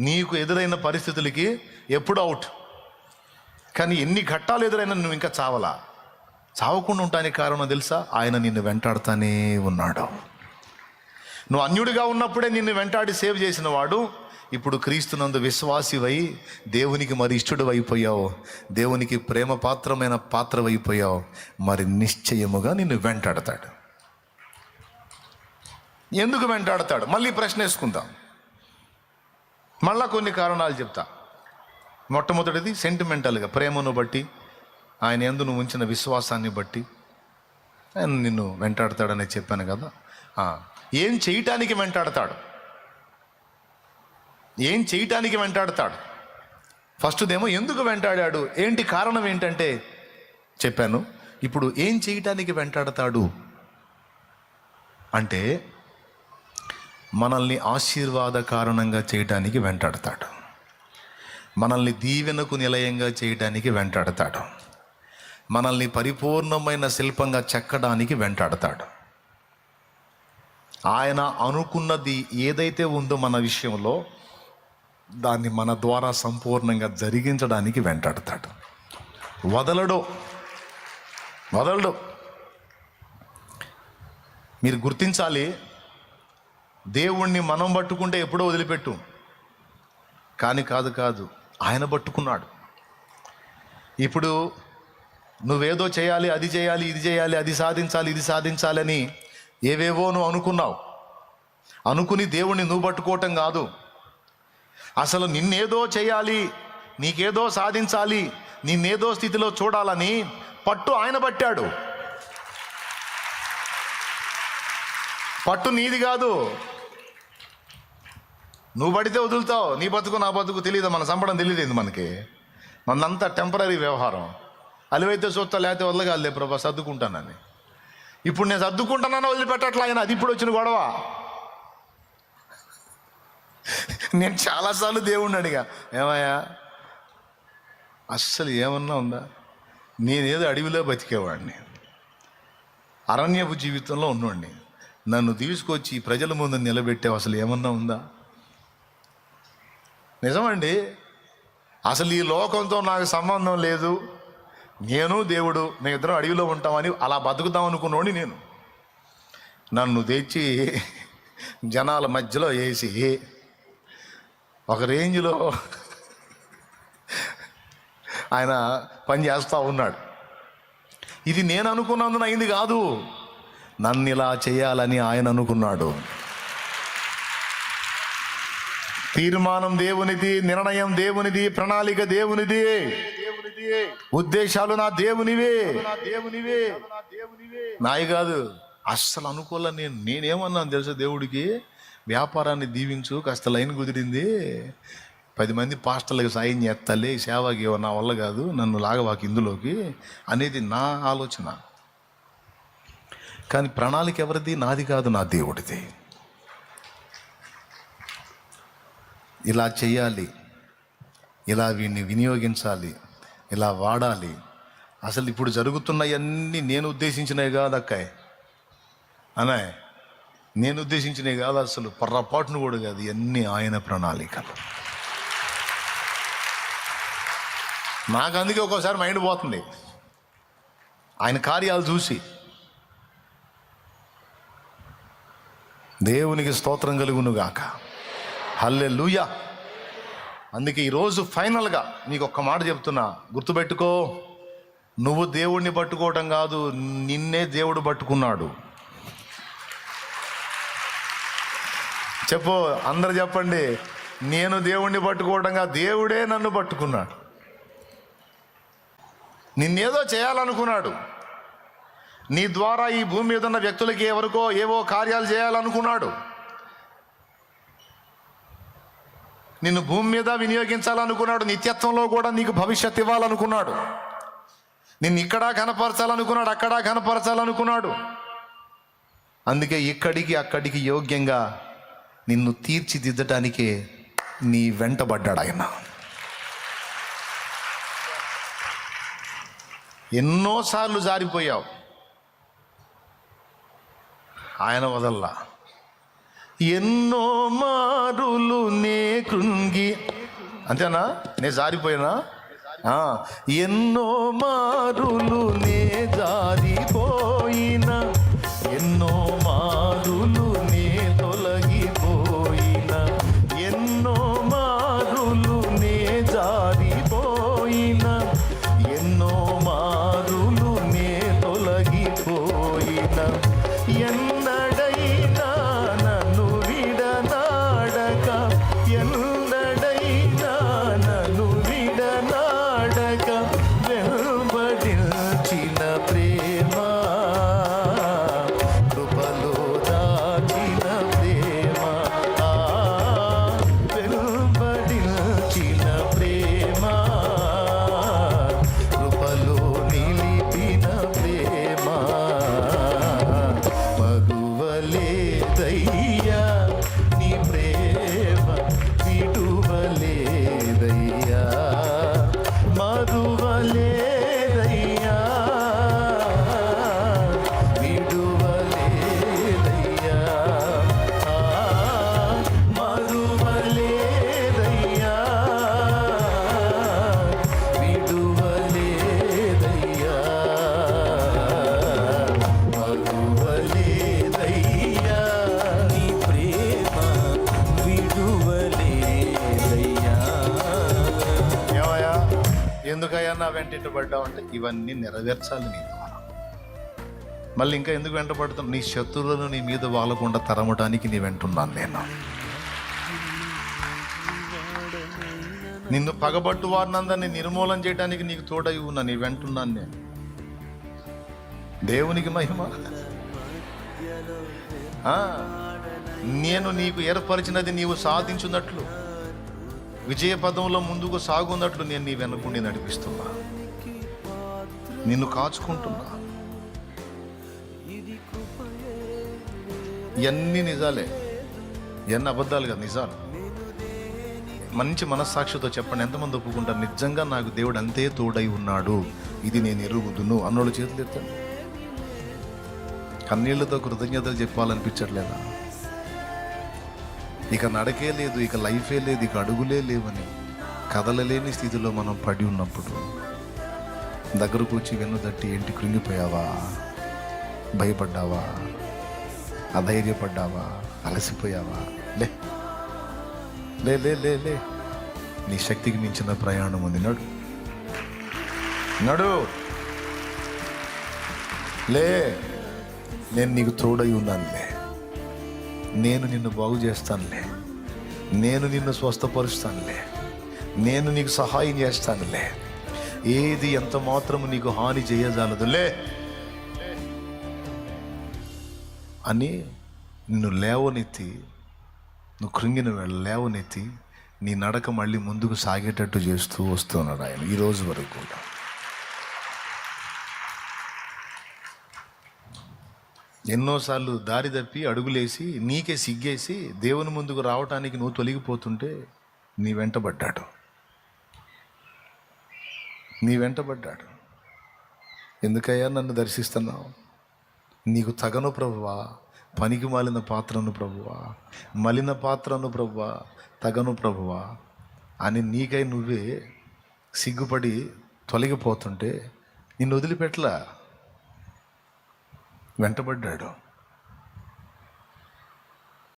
నీకు ఎదురైన పరిస్థితులకి ఎప్పుడు అవుట్ కానీ ఎన్ని ఘట్టాలు ఎదురైనా నువ్వు ఇంకా చావలా. చావకుండా ఉంటానికి కారణం తెలుసా? ఆయన నిన్ను వెంటాడుతానే ఉన్నాడు. నువ్వు అన్యుడిగా ఉన్నప్పుడే నిన్ను వెంటాడి సేవ్ చేసిన వాడు. ఇప్పుడు క్రీస్తునందు విశ్వాసివై దేవునికి మరి ఇష్టడు అయిపోయావు దేవునికి ప్రేమ పాత్రమైన పాత్ర అయిపోయావు మరి నిశ్చయముగా నిన్ను వెంటాడతాడు. ఎందుకు వెంటాడతాడు? మళ్ళీ ప్రశ్న వేసుకుందాం మళ్ళా కొన్ని కారణాలు చెప్తా. మొట్టమొదటిది సెంటిమెంటల్గా ప్రేమను బట్టి ఆయన ఎందు నువ్వు ఉంచిన విశ్వాసాన్ని బట్టి. ఆయన నిన్ను వెంటాడతాడని చెప్పాను కదా. ఏం చేయటానికి వెంటాడతాడు? ఏం చేయటానికి వెంటాడతాడు? ఫస్ట్దేమో ఎందుకు వెంటాడాడు? ఏంటి కారణం ఏంటంటే చెప్పాను. ఇప్పుడు ఏం చేయటానికి వెంటాడతాడు? అంటే మనల్ని ఆశీర్వాద కారణంగా చేయడానికి వెంటాడతాడు. మనల్ని దీవెనకు నిలయంగా చేయడానికి వెంటాడతాడు. మనల్ని పరిపూర్ణమైన శిల్పంగా చెక్కడానికి వెంటాడతాడు. ఆయన అనుకున్నది ఏదైతే ఉందో మన విషయంలో దాన్ని మన ద్వారా సంపూర్ణంగా జరిగించడానికి వెంటాడతాడు. వదలడు. వదలడు. మీరు గుర్తించాలి దేవుణ్ణి మనం పట్టుకుంటే ఎప్పుడో వదిలిపెట్టు. కానీ కాదు కాదు ఆయన పట్టుకున్నాడు. ఇప్పుడు నువ్వేదో చేయాలి అది చేయాలి ఇది చేయాలి అది సాధించాలి ఇది సాధించాలని ఏవేవో నువ్వు అనుకున్నావు. అనుకుని దేవుణ్ణి నువ్వు పట్టుకోవటం కాదు. అసలు నిన్నేదో చేయాలి నీకేదో సాధించాలి నిన్నేదో స్థితిలో చూడాలని పట్టు ఆయన పట్టాడు. పట్టు నీది కాదు. నువ్వు పడితే వదులుతావు నీ బతుకు నా బతుకు తెలియదు మన సంపడం తెలియదు మనకి? మనంతా టెంపరీ వ్యవహారం. అలివైతే చూస్తా లేకపోతే వదలగాలే ప్రభా సర్దుకుంటానని ఇప్పుడు నేను సర్దుకుంటానని వదిలిపెట్టట్లా ఆయన అది ఇప్పుడు వచ్చిన గొడవ. నేను చాలాసార్లు దేవుణ్ణి అడిగా ఏమయ్యా అస్సలు ఏమన్నా ఉందా? నేనేదో అడవిలో బతికేవాడిని. అరణ్యపు జీవితంలో ఉన్నోడిని. నన్ను తీసుకొచ్చి ప్రజల ముందు నిలబెట్టావు అసలు ఏమన్నా ఉందా? నిజమండి. అసలు ఈ లోకంతో నాకు సంబంధం లేదు. నేను దేవుడు మేము ఇద్దరం అడవిలో ఉంటామని అలా బతుకుదాం అనుకున్నోడి నేను. నన్ను తెచ్చి జనాల మధ్యలో వేసి ఒక రేంజ్లో ఆయన పని చేస్తూ ఉన్నాడు. ఇది నేను అనుకున్నందున అయింది కాదు. నన్ను ఇలా చేయాలని ఆయన అనుకున్నాడు. తీర్మానం దేవునిది నిర్ణయం దేవునిది ప్రణాళిక దేవునిది. ఉద్దేశాలు నా దేవునివే. దేవునివే నాయి కాదు అస్సలు అనుకోలే నేను. నేనేమన్నాను తెలుసా దేవుడికి? వ్యాపారాన్ని దీవించు కాస్త లైన్ కుదిరింది. పది మంది పాస్టర్లకు సాయం చేస్తాలే సేవకి నా వల్ల కాదు నన్ను లాగవాకి ఇందులోకి అనేది నా ఆలోచన. కానీ ప్రణాళిక ఎవరిది? నాది కాదు నా దేవుడిది. ఇలా చేయాలి ఇలా వీడిని వినియోగించాలి. ఇలా వాడాలి. అసలు ఇప్పుడు జరుగుతున్నవన్నీ నేను ఉద్దేశించినవి కాదు అక్కాయ్. అనాయ్ నేను ఉద్దేశించినవి కాదు అసలు. పొర్రపాటును కూడా కాదు. ఇవన్నీ ఆయన ప్రణాళికలు. నాకు అందుకే ఒక్కోసారి మైండ్ పోతుంది. ఆయన కార్యాలు చూసి. దేవునికి స్తోత్రం కలుగును గాక హల్లే లూయా అందుకే ఈరోజు ఫైనల్గా నీకు ఒక్క మాట చెప్తున్నా. గుర్తుపెట్టుకో నువ్వు దేవుణ్ణి పట్టుకోవటం కాదు నిన్నే దేవుడు పట్టుకున్నాడు. చెప్పు అందరు చెప్పండి. నేను దేవుణ్ణి పట్టుకోవటంగా దేవుడే నన్ను పట్టుకున్నాడు. నిన్నేదో చేయాలనుకున్నాడు. నీ ద్వారా ఈ భూమి మీద ఉన్న వ్యక్తులకి ఎవరికో ఏవో కార్యాలు చేయాలనుకున్నాడు. నిన్ను భూమి మీద వినియోగించాలనుకున్నాడు నిత్యత్వంలో కూడా నీకు భవిష్యత్ ఇవ్వాలనుకున్నాడు. నిన్ను ఇక్కడ కనపరచాలనుకున్నాడు అక్కడ కనపరచాలనుకున్నాడు అందుకే ఇక్కడికి అక్కడికి యోగ్యంగా నిన్ను తీర్చిదిద్దటానికే నీ వెంటబడ్డాడు ఆయన. ఎన్నోసార్లు జారిపోయావు. ఆయన వదల్లా. ఎన్నో మారులు నే కృంగి. అంతేనా? నే జారిపోయినా? ఎన్నో మారులు నే జారిపోయిన. ఎన్నో మారులు నే తొలగిపోయిన. ఎన్నో మారులు నే జారిపోయిన. ఎన్నో మారులు నే తొలగిపోయిన. నా వెంట అంటే ఇవన్నీ నెరవేర్చాలి నీ ద్వారా. మళ్ళీ ఇంకా ఎందుకు వెంటబడుతున్నావు నీ శత్రువులను నీ మీద వాలకుండా తరమటానికి నీ వెంటున్నాను నేను. నిన్ను పగబట్టు వారినందరినీ నిర్మూలన చేయడానికి నీకు తోడై ఉన్నా నీ వెంటున్నాను నేను. దేవునికి మహిమ. నేను నీకు ఏర్పరిచినది నీవు సాధించున్నట్లు. విజయ పదంలో ముందుకు సాగున్నట్లు నేను నీ వెనుకుండి నడిపిస్తున్నా. నిన్ను కాచుకుంటున్నా. ఎన్ని నిజాలే ఎన్ని అబద్ధాలు కదా నిజాలు. మంచి మనస్సాక్షితో చెప్పండి. ఎంతమంది ఒప్పుకుంటారు? నిజంగా నాకు దేవుడు అంతే తోడై ఉన్నాడు. ఇది నేను ఎరుగుదును అన్నోళ్ళు చేతులు ఎత్తండి కన్నీళ్ళతో కృతజ్ఞతలు చెప్పాలనిపించట్లేదా? ఇక నడకే లేదు ఇక లైఫే లేదు ఇక అడుగులే లేవని కదలలేని స్థితిలో మనం పడి ఉన్నప్పుడు దగ్గరకు వచ్చి వెన్ను తట్టి ఏంటి కృంగిపోయావా? భయపడ్డావా? అధైర్యపడ్డావా? అలసిపోయావా? లే లే లే లే లే. నీ శక్తికి మించిన ప్రయాణం ఉంది. నడు. నడు. లే నేను నీకు తోడై ఉన్నానులే. నేను నిన్ను బాగు చేస్తానులే. నేను నిన్ను స్వస్థపరుస్తానులే. నేను నీకు సహాయం చేస్తానులే. ఏది ఎంత మాత్రము నీకు హాని చేయజాలదులే. అని నిన్ను లేవనెత్తి నువ్వు కృంగిన వేళ లేవనెత్తి నీ నడక మళ్ళీ ముందుకు సాగేటట్టు చేస్తూ వస్తున్నాడు ఆయన ఈ రోజు వరకు. కూడా ఎన్నోసార్లు దారి తప్పి అడుగులేసి నీకే సిగ్గేసి దేవుని ముందుకు రావటానికి నువ్వు తొలగిపోతుంటే నీ వెంటబడ్డాడు. నీ వెంటబడ్డాడు. ఎందుకయ్యా నన్ను దర్శిస్తున్నావు? నీకు తగను ప్రభువా పనికి మాలిన పాత్రను ప్రభువా మలిన పాత్రను ప్రభువా తగను ప్రభువా అని నీకై నువ్వే సిగ్గుపడి తొలగిపోతుంటే నిన్ను వదిలిపెట్టలా? వెంటబడ్డాడు.